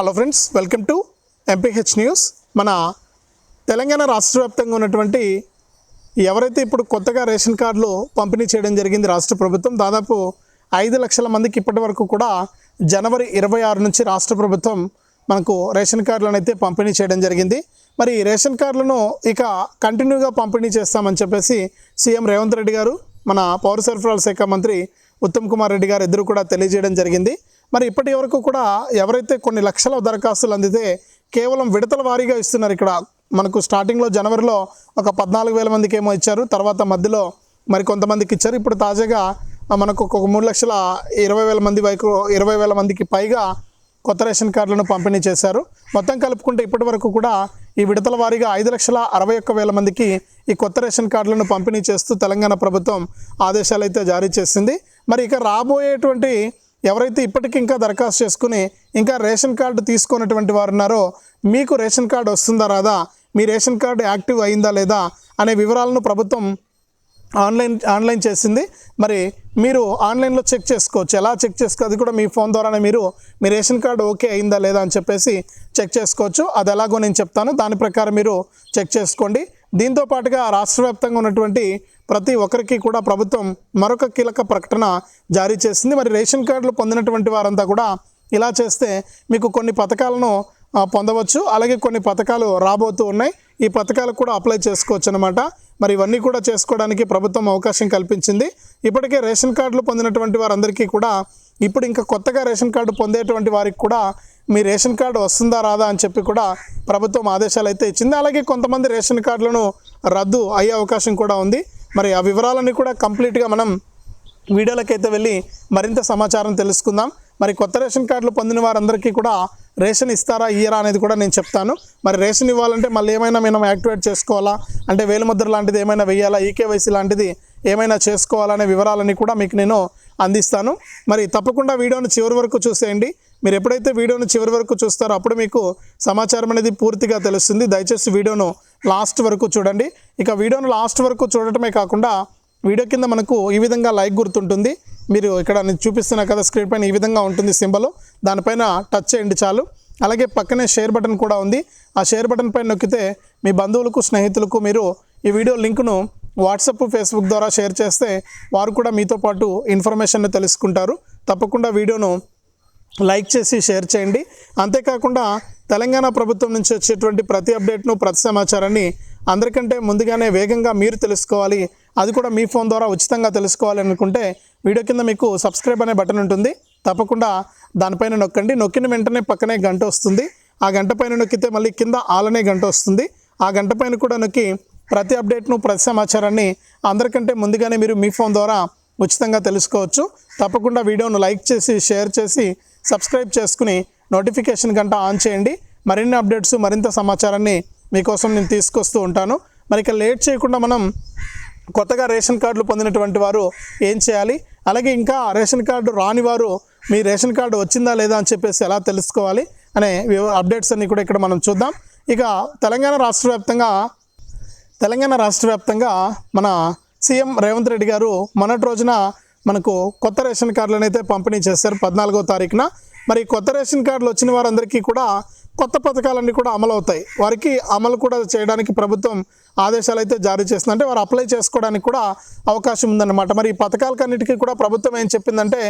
Hello friends welcome to MPH news మన తెలంగాణ రాష్ట్ర వ్యాప్తంగా ఉన్నటువంటి ఎవరైతే ఇప్పుడు కొత్తగా రేషన్ కార్డులు పంపిణీ చేయడం జరిగింది రాష్ట్ర ప్రభుత్వం దాదాపు ఐదు లక్షల మందికి ఇప్పటి వరకు కూడా జనవరి ఇరవై ఆరు నుంచి రాష్ట్ర ప్రభుత్వం మనకు రేషన్ కార్డులను అయితే పంపిణీ చేయడం జరిగింది. మరి రేషన్ కార్డులను ఇక కంటిన్యూగా పంపిణీ చేస్తామని చెప్పేసి సీఎం రేవంత్ రెడ్డి గారు మన పౌర సరఫరాల శాఖ మంత్రి ఉత్తమ్ కుమార్ రెడ్డి గారు ఇద్దరు కూడా తెలియజేయడం జరిగింది. మరి ఇప్పటి వరకు కూడా ఎవరైతే కొన్ని లక్షల దరఖాస్తులు అందితే కేవలం విడతల వారీగా ఇస్తున్నారు ఇక్కడ. మనకు స్టార్టింగ్లో జనవరిలో ఒక పద్నాలుగు వేల మందికి ఏమో ఇచ్చారు తర్వాత మధ్యలో మరి కొంతమందికి ఇచ్చారు. ఇప్పుడు తాజాగా మనకు ఒక మూడు లక్షల ఇరవై వేల మంది వైపు ఇరవై వేల మందికి పైగా కొత్త రేషన్ కార్డులను పంపిణీ చేశారు. మొత్తం కలుపుకుంటే ఇప్పటి వరకు కూడా ఈ విడతల వారీగా ఐదు లక్షల అరవై ఒక్క వేల మందికి ఈ కొత్త రేషన్ కార్డులను పంపిణీ చేస్తూ తెలంగాణ ప్రభుత్వం ఆదేశాలు అయితే జారీ చేసింది. మరి ఇక రాబోయేటువంటి ఎవరైతే ఇప్పటికీ ఇంకా దరఖాస్తు చేసుకుని ఇంకా రేషన్ కార్డు తీసుకున్నటువంటి వారు ఉన్నారో మీకు రేషన్ కార్డు వస్తుందా రాదా? మీ రేషన్ కార్డు యాక్టివ్ అయిందా లేదా? అనే వివరాలను ప్రభుత్వం ఆన్లైన్ ఆన్లైన్ చేసింది. మరి మీరు ఆన్లైన్లో చెక్ చేసుకోవచ్చు. ఎలా చెక్ చేసుకో అది కూడా మీ ఫోన్ ద్వారానే మీరు మీ రేషన్ కార్డు ఓకే అయిందా లేదా అని చెప్పేసి చెక్ చేసుకోవచ్చు. అది ఎలాగో నేను చెప్తాను. దాని ప్రకారం మీరు చెక్ చేసుకోండి. దీంతో పాటుగా రాష్ట్ర వ్యాప్తంగా ఉన్నటువంటి ప్రతి ఒక్కరికి కూడా ప్రభుత్వం మరొక కీలక ప్రకటన జారీ చేసింది. మరి రేషన్ కార్డులు పొందినటువంటి వారంతా కూడా ఇలా చేస్తే మీకు కొన్ని పథకాలను పొందవచ్చు. అలాగే కొన్ని పథకాలు రాబోతూ ఉన్నాయి. ఈ పథకాలకు కూడా అప్లై చేసుకోవచ్చు అనమాట మరి ఇవన్నీ కూడా చేసుకోవడానికి ప్రభుత్వం అవకాశం కల్పించింది. ఇప్పటికే రేషన్ కార్డులు పొందినటువంటి వారందరికీ కూడా ఇప్పుడు ఇంకా కొత్తగా రేషన్ కార్డు పొందేటువంటి వారికి కూడా మీ రేషన్ కార్డు వస్తుందా రాదా అని చెప్పి కూడా ప్రభుత్వం ఆదేశాలు అయితే ఇచ్చింది. అలాగే కొంతమంది రేషన్ కార్డులను రద్దు అయ్యే అవకాశం కూడా ఉంది. మరి ఆ వివరాలన్నీ కూడా కంప్లీట్గా మనం వీడియోలకైతే వెళ్ళి మరింత సమాచారం తెలుసుకుందాం. మరి కొత్త రేషన్ కార్డులు పొందిన వారందరికీ కూడా రేషన్ ఇస్తారా ఇయ్యరా అనేది కూడా నేను చెప్తాను. మరి రేషన్ ఇవ్వాలంటే మళ్ళీ ఏమైనా మనం యాక్టివేట్ చేసుకోవాలా? అంటే వేలుముద్ర లాంటిది ఏమైనా వెయ్యాలా? ఈకేవైసీ లాంటిది ఏమైనా చేసుకోవాలనే వివరాలన్నీ కూడా మీకు నేను అందిస్తాను. మరి తప్పకుండా వీడియోను చివరి వరకు చూసేయండి. మీరు ఎప్పుడైతే వీడియోను చివరి వరకు చూస్తారో అప్పుడు మీకు సమాచారం అనేది పూర్తిగా తెలుస్తుంది. దయచేసి వీడియోను లాస్ట్ వరకు చూడండి. ఇక వీడియోను లాస్ట్ వరకు చూడటమే కాకుండా వీడియో కింద మనకు ఈ విధంగా లైక్ గుర్తుంటుంది. మీరు ఇక్కడ నేను చూపిస్తున్నా కదా స్క్రీన్ పైన ఈ విధంగా ఉంటుంది సింబల్. దానిపైన టచ్ చేయండి చాలు. అలాగే పక్కనే షేర్ బటన్ కూడా ఉంది. ఆ షేర్ బటన్ పైన నొక్కితే మీ బంధువులకు స్నేహితులకు మీరు ఈ వీడియో లింకును వాట్సాప్ ఫేస్బుక్ ద్వారా షేర్ చేస్తే వారు కూడా మీతో పాటు ఇన్ఫర్మేషన్ తెలుసుకుంటారు. తప్పకుండా వీడియోను లైక్ చేసి షేర్ చేయండి. అంతేకాకుండా తెలంగాణ ప్రభుత్వం నుంచి వచ్చేటువంటి ప్రతి అప్డేట్ను ప్రతి సమాచారాన్ని అందరికంటే ముందుగానే వేగంగా మీరు తెలుసుకోవాలి. అది కూడా మీ ఫోన్ ద్వారా ఉచితంగా తెలుసుకోవాలి అనుకుంటే వీడియో కింద మీకు సబ్స్క్రైబ్ అనే బటన్ ఉంటుంది. తప్పకుండా దానిపైన నొక్కండి. నొక్కిన వెంటనే పక్కనే గంట వస్తుంది. ఆ గంట పైన నొక్కితే మళ్ళీ కింద ఆలనే గంట వస్తుంది. ఆ గంట పైన కూడా నొక్కి ప్రతి అప్డేట్ను ప్రతి సమాచారాన్ని అందరికంటే ముందుగానే మీరు మీ ఫోన్ ద్వారా ఉచితంగా తెలుసుకోవచ్చు. తప్పకుండా వీడియోను లైక్ చేసి షేర్ చేసి సబ్స్క్రైబ్ చేసుకుని నోటిఫికేషన్ గంట ఆన్ చేయండి. మరిన్ని అప్డేట్స్ మరింత సమాచారాన్ని మీకోసం నేను తీసుకొస్తూ ఉంటాను. మరి ఇక లేట్ చేయకుండా మనం కొత్తగా రేషన్ కార్డులు పొందినటువంటి వారు ఏం చేయాలి? అలాగే ఇంకా రేషన్ కార్డు రాని వారు మీ రేషన్ కార్డు వచ్చిందా లేదా అని చెప్పేసి ఎలా తెలుసుకోవాలి అనే అప్డేట్స్ అన్ని కూడా ఇక్కడ మనం చూద్దాం. ఇక తెలంగాణ రాష్ట్ర వ్యాప్తంగా తెలంగాణ రాష్ట్ర వ్యాప్తంగా మన సీఎం రేవంత్ రెడ్డి గారు మొన్నటి రోజున మనకు కొత్త రేషన్ కార్డులను అయితే పంపిణీ చేశారు. పద్నాలుగో తారీఖున మరి కొత్త రేషన్ కార్డులు వచ్చిన వారందరికీ కూడా కొత్త పథకాలన్నీ కూడా అమలు అవుతాయి. వారికి అమలు కూడా చేయడానికి ప్రభుత్వం ఆదేశాలు అయితే జారీ చేస్తుంది. అంటే వారు అప్లై చేసుకోవడానికి కూడా అవకాశం ఉందన్నమాట. మరి ఈ పథకాలకన్నిటికీ కూడా ప్రభుత్వం ఏం చెప్పిందంటే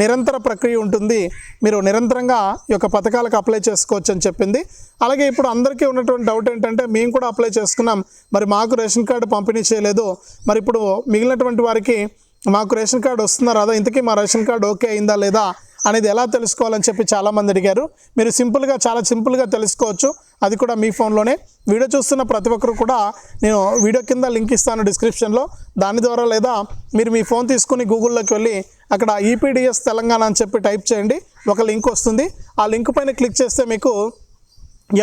నిరంతర ప్రక్రియ ఉంటుంది. మీరు నిరంతరంగా ఈ యొక్క పథకాలకు అప్లై చేసుకోవచ్చు అని చెప్పింది. అలాగే ఇప్పుడు అందరికీ ఉన్నటువంటి డౌట్ ఏంటంటే మేము కూడా అప్లై చేసుకున్నాం. మరి మాకు రేషన్ కార్డు పంపిణీ చేయలేదు. మరి ఇప్పుడు మిగిలినటువంటి వారికి మాకు రేషన్ కార్డు వస్తుందా రాదా? ఇంతకీ మా రేషన్ కార్డు ఓకే అయిందా లేదా? అనేది ఎలా తెలుసుకోవాలని చెప్పి చాలామంది అడిగారు. మీరు సింపుల్గా చాలా సింపుల్గా తెలుసుకోవచ్చు. అది కూడా మీ ఫోన్లోనే. వీడియో చూస్తున్న ప్రతి ఒక్కరు కూడా నేను వీడియో కింద లింక్ ఇస్తాను డిస్క్రిప్షన్లో. దాని ద్వారా లేదా మీరు మీ ఫోన్ తీసుకుని గూగుల్లోకి వెళ్ళి అక్కడ ఈపీడిఎస్ తెలంగాణ అని చెప్పి టైప్ చేయండి. ఒక లింక్ వస్తుంది. ఆ లింక్ పైన క్లిక్ చేస్తే మీకు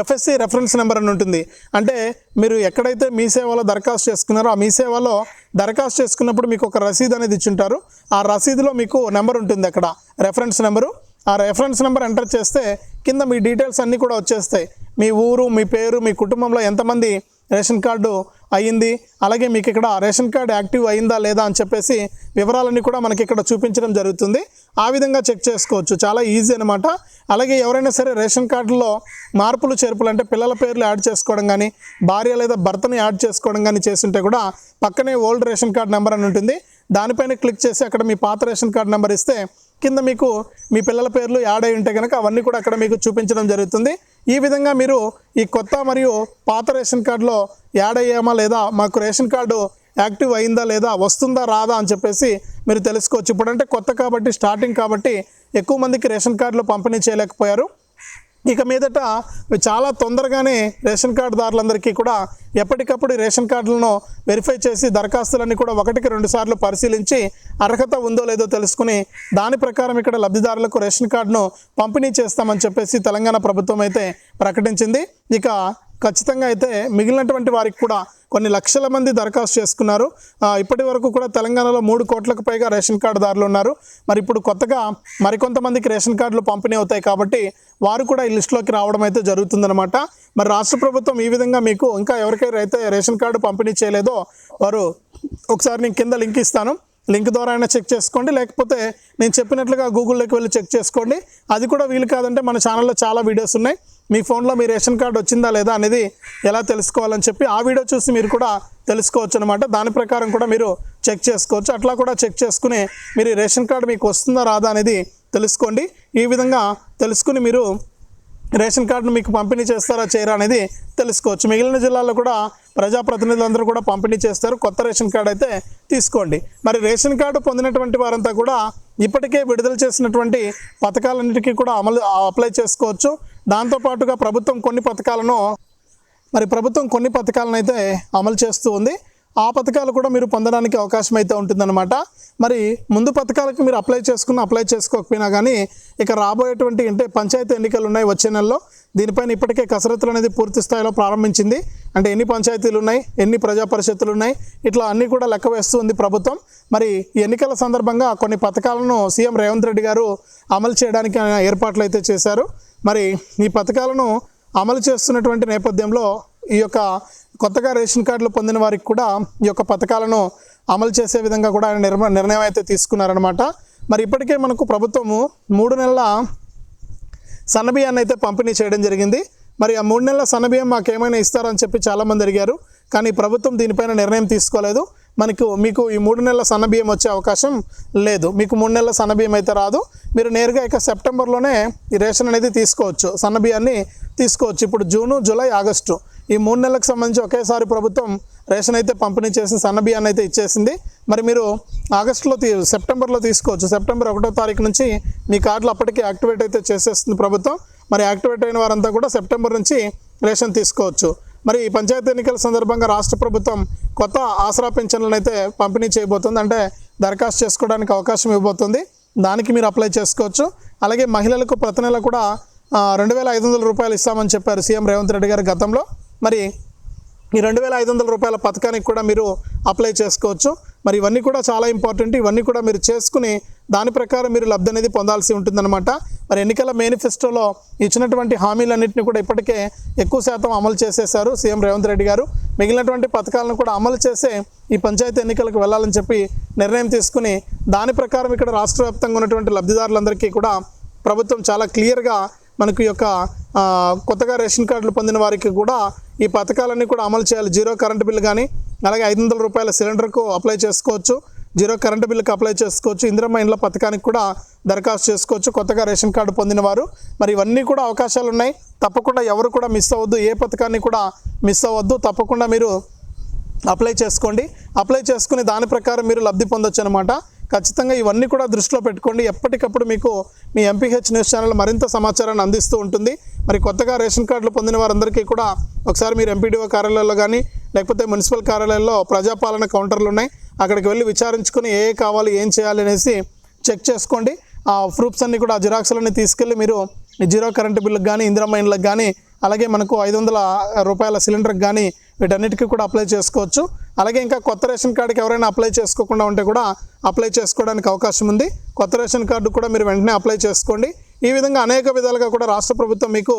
ఎఫ్ఎస్సి రెఫరెన్స్ నెంబర్ అని ఉంటుంది. అంటే మీరు ఎక్కడైతే మీ సేవలో దరఖాస్తు చేసుకున్నారో ఆ మీ సేవలో దరఖాస్తు చేసుకున్నప్పుడు మీకు ఒక రసీదు అనేది ఇచ్చుంటారు. ఆ రసీదులో మీకు నెంబర్ ఉంటుంది అక్కడ రెఫరెన్స్ నెంబరు ఆ రెఫరెన్స్ నెంబర్ ఎంటర్ చేస్తే కింద మీ డీటెయిల్స్ అన్నీ కూడా వచ్చేస్తాయి. మీ ఊరు మీ పేరు మీ కుటుంబంలో ఎంతమంది రేషన్ కార్డు అయ్యింది అలాగే మీకు ఇక్కడ రేషన్ కార్డు యాక్టివ్ అయిందా లేదా అని చెప్పేసి వివరాలన్నీ కూడా మనకి ఇక్కడ చూపించడం జరుగుతుంది. ఆ విధంగా చెక్ చేసుకోవచ్చు. చాలా ఈజీ అనమాట అలాగే ఎవరైనా సరే రేషన్ కార్డులో మార్పులు చేర్పులు అంటే పిల్లల పేర్లు యాడ్ చేసుకోవడం కానీ భార్య లేదా భర్తను యాడ్ చేసుకోవడం కానీ చేస్తుంటే కూడా పక్కనే ఓల్డ్ రేషన్ కార్డ్ నెంబర్ అని ఉంటుంది. దానిపైన క్లిక్ చేసి అక్కడ మీ పాత రేషన్ కార్డ్ నెంబర్ ఇస్తే కింద మీకు మీ పిల్లల పేర్లు యాడ్ అయి ఉంటే కనుక అవన్నీ కూడా అక్కడ మీకు చూపించడం జరుగుతుంది. ఈ విధంగా మీరు ఈ కొత్త మరియు పాత రేషన్ కార్డులో యాడ్ అయ్యామా లేదా మాకు రేషన్ కార్డు యాక్టివ్ అయిందా లేదా వస్తుందా రాదా అని చెప్పేసి మీరు తెలుసుకోవచ్చు. ఇప్పుడంటే కొత్త కాబట్టి స్టార్టింగ్ కాబట్టి ఎక్కువ మందికి రేషన్ కార్డులు పంపిణీ చేయలేకపోయారు. ఇక మీదట చాలా తొందరగానే రేషన్ కార్డుదారులందరికీ కూడా ఎప్పటికప్పుడు రేషన్ కార్డులను వెరిఫై చేసి దరఖాస్తులన్నీ కూడా ఒకటికి రెండు సార్లు పరిశీలించి అర్హత ఉందో లేదో తెలుసుకుని దాని ప్రకారం ఇక్కడ లబ్ధిదారులకు రేషన్ కార్డును పంపిణీ చేస్తామని చెప్పేసి తెలంగాణ ప్రభుత్వం అయితే ప్రకటించింది. ఇక ఖచ్చితంగా అయితే మిగిలినటువంటి వారికి కూడా కొన్ని లక్షల మంది దరఖాస్తు చేసుకున్నారు. ఇప్పటి వరకు కూడా తెలంగాణలో మూడు కోట్లకు పైగా రేషన్ కార్డుదారులు ఉన్నారు. మరి ఇప్పుడు కొత్తగా మరికొంతమందికి రేషన్ కార్డులు పంపిణీ అవుతాయి కాబట్టి వారు కూడా ఈ లిస్టులోకి రావడం అయితే జరుగుతుందన్నమాట. మరి రాష్ట్ర ప్రభుత్వం ఈ విధంగా మీకు ఇంకా ఎవరికైతే అయితే రేషన్ కార్డు పంపిణీ చేయలేదో వారు ఒకసారి నేను కింద లింక్ ఇస్తాను. లింక్ ద్వారా అయినా చెక్ చేసుకోండి. లేకపోతే నేను చెప్పినట్లుగా గూగుల్లోకి వెళ్ళి చెక్ చేసుకోండి. అది కూడా వీలు కాదంటే మన ఛానల్లో చాలా వీడియోస్ ఉన్నాయి. మీ ఫోన్లో మీ రేషన్ కార్డు వచ్చిందా లేదా అనేది ఎలా తెలుసుకోవాలని చెప్పి ఆ వీడియో చూసి మీరు కూడా తెలుసుకోవచ్చు అనమాట దాని ప్రకారం కూడా మీరు చెక్ చేసుకోవచ్చు. అట్లా కూడా చెక్ చేసుకుని మీరు రేషన్ కార్డు మీకు వస్తుందా రాదా అనేది తెలుసుకోండి. ఈ విధంగా తెలుసుకుని మీరు రేషన్ కార్డును మీకు పంపిణీ చేస్తారా చేయరా అనేది తెలుసుకోవచ్చు. మిగిలిన జిల్లాల్లో కూడా ప్రజాప్రతినిధులందరూ కూడా పంపిణీ చేస్తారు. కొత్త రేషన్ కార్డు అయితే తీసుకోండి. మరి రేషన్ కార్డు పొందినటువంటి వారంతా కూడా ఇప్పటికే విడుదల చేసినటువంటి పథకాలన్నిటికీ కూడా అమలు అప్లై చేసుకోవచ్చు. దాంతోపాటుగా ప్రభుత్వం కొన్ని పథకాలను మరి ప్రభుత్వం కొన్ని పథకాలను అయితే అమలు చేస్తూ ఉంది. ఆ పథకాలు కూడా మీరు పొందడానికి అవకాశం అయితే ఉంటుందన్నమాట. మరి ముందు పథకాలకు మీరు అప్లై చేసుకున్న అప్లై చేసుకోకపోయినా కానీ ఇక రాబోయేటువంటి అంటే పంచాయతీ ఎన్నికలు ఉన్నాయి వచ్చే నెలలో. దీనిపైన ఇప్పటికే కసరత్తులు అనేది పూర్తి స్థాయిలో ప్రారంభించింది. అంటే ఎన్ని పంచాయతీలు ఉన్నాయి ఎన్ని ప్రజా పరిషత్తులు ఉన్నాయి ఇట్లా అన్నీ కూడా లెక్క వేస్తూ ఉంది ప్రభుత్వం. మరి ఎన్నికల సందర్భంగా కొన్ని పథకాలను సీఎం రేవంత్ రెడ్డి గారు అమలు చేయడానికి ఆయన ఏర్పాట్లు అయితే చేశారు. మరి ఈ పథకాలను అమలు చేస్తున్నటువంటి నేపథ్యంలో ఈ యొక్క కొత్తగా రేషన్ కార్డులు పొందిన వారికి కూడా ఈ యొక్క పథకాలను అమలు చేసే విధంగా కూడా ఆయన నిర్మ నిర్ణయం అయితే తీసుకున్నారనమాట మరి ఇప్పటికే మనకు ప్రభుత్వము మూడు నెలల సన్నబియ్యాన్ని అయితే పంపిణీ చేయడం జరిగింది. మరి ఆ మూడు నెలల సన్నబియ్యం మాకు ఏమైనా ఇస్తారని చెప్పి చాలామంది అడిగారు. కానీ ప్రభుత్వం దీనిపైన నిర్ణయం తీసుకోలేదు. మనకు మీకు ఈ మూడు నెలల సన్నబియ్యం వచ్చే అవకాశం లేదు. మీకు మూడు నెలల సన్నబియ్యం అయితే రాదు. మీరు నేరుగా ఇక సెప్టెంబర్లోనే ఈ రేషన్ అనేది తీసుకోవచ్చు. సన్నబియ్యాన్ని తీసుకోవచ్చు. ఇప్పుడు జూను జూలై ఆగస్టు ఈ మూడు నెలలకు సంబంధించి ఒకేసారి ప్రభుత్వం రేషన్ అయితే పంపిణీ చేసి సన్న బియ్యాన్ని అయితే ఇచ్చేసింది. మరి మీరు ఆగస్టులో తీ సెప్టెంబర్లో తీసుకోవచ్చు. సెప్టెంబర్ ఒకటో తారీఖు నుంచి మీ కార్డులు అప్పటికే యాక్టివేట్ అయితే చేసేస్తుంది ప్రభుత్వం. మరి యాక్టివేట్ అయిన వారంతా కూడా సెప్టెంబర్ నుంచి రేషన్ తీసుకోవచ్చు. మరి ఈ పంచాయతీ ఎన్నికల సందర్భంగా రాష్ట్ర ప్రభుత్వం కొత్త ఆసరా పెన్షన్లను అయితే పంపిణీ చేయబోతుంది. అంటే దరఖాస్తు చేసుకోవడానికి అవకాశం ఇవ్వబోతుంది. దానికి మీరు అప్లై చేసుకోవచ్చు. అలాగే మహిళలకు ప్రతి నెల కూడా రెండు వేల ఐదు వందల రూపాయలు ఇస్తామని చెప్పారు సీఎం రేవంత్ రెడ్డి గారు గతంలో. మరి ఈ రెండు వేల ఐదు వందల రూపాయల పథకానికి కూడా మీరు అప్లై చేసుకోవచ్చు. మరి ఇవన్నీ కూడా చాలా ఇంపార్టెంట్ ఇవన్నీ కూడా మీరు చేసుకుని దాని ప్రకారం మీరు లబ్ధి అనేది పొందాల్సి ఉంటుందన్నమాట. మరి ఎన్నికల మేనిఫెస్టోలో ఇచ్చినటువంటి హామీలన్నింటినీ కూడా ఇప్పటికే ఎక్కువ శాతం అమలు చేసేశారు సీఎం రేవంత్ రెడ్డి గారు. మిగిలినటువంటి పథకాలను కూడా అమలు చేసే ఈ పంచాయతీ ఎన్నికలకు వెళ్ళాలని చెప్పి నిర్ణయం తీసుకుని దాని ప్రకారం ఇక్కడ రాష్ట్ర వ్యాప్తంగా ఉన్నటువంటి లబ్ధిదారులందరికీ కూడా ప్రభుత్వం చాలా క్లియర్గా మనకు ఈ యొక్క కొత్తగా రేషన్ కార్డులు పొందిన వారికి కూడా ఈ పథకాలన్నీ కూడా అమలు చేయాలి. జీరో కరెంట్ బిల్లు కానీ అలాగే ఐదు వందల రూపాయల సిలిండర్కు అప్లై చేసుకోవచ్చు. జీరో కరెంటు బిల్లుకి అప్లై చేసుకోవచ్చు. ఇందిరమ్మ ఇండ్ల పథకానికి కూడా దరఖాస్తు చేసుకోవచ్చు. కొత్తగా రేషన్ కార్డు పొందిన వారు మరి ఇవన్నీ కూడా అవకాశాలు ఉన్నాయి తప్పకుండా ఎవరు కూడా మిస్ అవ్వద్దు. ఏ పథకాన్ని కూడా మిస్ అవ్వద్దు. తప్పకుండా మీరు అప్లై చేసుకోండి. అప్లై చేసుకుని దాని ప్రకారం మీరు లబ్ధి పొందొచ్చు అనమాట ఖచ్చితంగా ఇవన్నీ కూడా దృష్టిలో పెట్టుకోండి. ఎప్పటికప్పుడు మీకు మీ ఎంపీహెచ్ న్యూస్ ఛానల్ మరింత సమాచారాన్ని అందిస్తూ ఉంటుంది. మరి కొత్తగా రేషన్ కార్డులు పొందిన వారందరికీ కూడా ఒకసారి మీరు ఎంపీడీఓ కార్యాలయాల్లో కానీ లేకపోతే మున్సిపల్ కార్యాలయాల్లో ప్రజాపాలన కౌంటర్లు ఉన్నాయి. అక్కడికి వెళ్ళి విచారించుకుని ఏ ఏ కావాలి ఏం చేయాలి అనేసి చెక్ చేసుకోండి. ఆ ప్రూఫ్స్ అన్నీ కూడా ఆ జిరాక్స్లన్నీ తీసుకెళ్ళి మీరు జీరో కరెంట్ బిల్లుకి కానీ ఇందిరమ్మ కానీ అలాగే మనకు ఐదు వందల రూపాయల సిలిండర్కి కానీ వీటన్నిటికీ కూడా అప్లై చేసుకోవచ్చు. అలాగే ఇంకా కొత్త రేషన్ కార్డుకి ఎవరైనా అప్లై చేసుకోకుండా ఉంటే కూడా అప్లై చేసుకోవడానికి అవకాశం ఉంది. కొత్త రేషన్ కార్డు కూడా మీరు వెంటనే అప్లై చేసుకోండి. ఈ విధంగా అనేక విధాలుగా కూడా రాష్ట్ర ప్రభుత్వం మీకు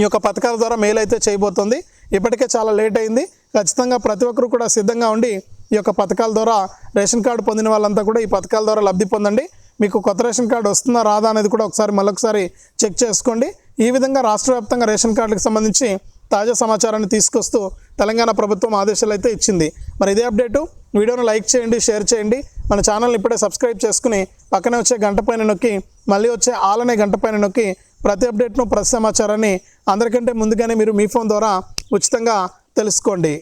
ఈ యొక్క పథకాల ద్వారా మేలు అయితే చేయబోతుంది. ఇప్పటికే చాలా లేట్ అయింది. ఖచ్చితంగా ప్రతి ఒక్కరు కూడా సిద్ధంగా ఉండి ఈ యొక్క పథకాల ద్వారా రేషన్ కార్డు పొందిన వాళ్ళంతా కూడా ఈ పథకాల ద్వారా లబ్ధి పొందండి. మీకు కొత్త రేషన్ కార్డు వస్తుందా రాదా అనేది కూడా ఒకసారి మళ్ళొకసారి చెక్ చేసుకోండి. ఈ విధంగా రాష్ట్ర వ్యాప్తంగా రేషన్ కార్డులకు సంబంధించి తాజా సమాచారాన్ని తీసుకొస్తూ తెలంగాణ ప్రభుత్వం ఆదేశాలు అయితే ఇచ్చింది. మరి ఇదే అప్డేటు. వీడియోను లైక్ చేయండి షేర్ చేయండి. మన ఛానల్ని ఇప్పుడే సబ్స్క్రైబ్ చేసుకుని పక్కనే వచ్చే గంట పైన నొక్కి మళ్ళీ వచ్చే ఆల్ అనే గంట పైన నొక్కి ప్రతి అప్డేట్ను ప్రతి సమాచారాన్ని అందరికంటే ముందుగానే మీరు మీ ఫోన్ ద్వారా ఉచితంగా తెలుసుకోండి.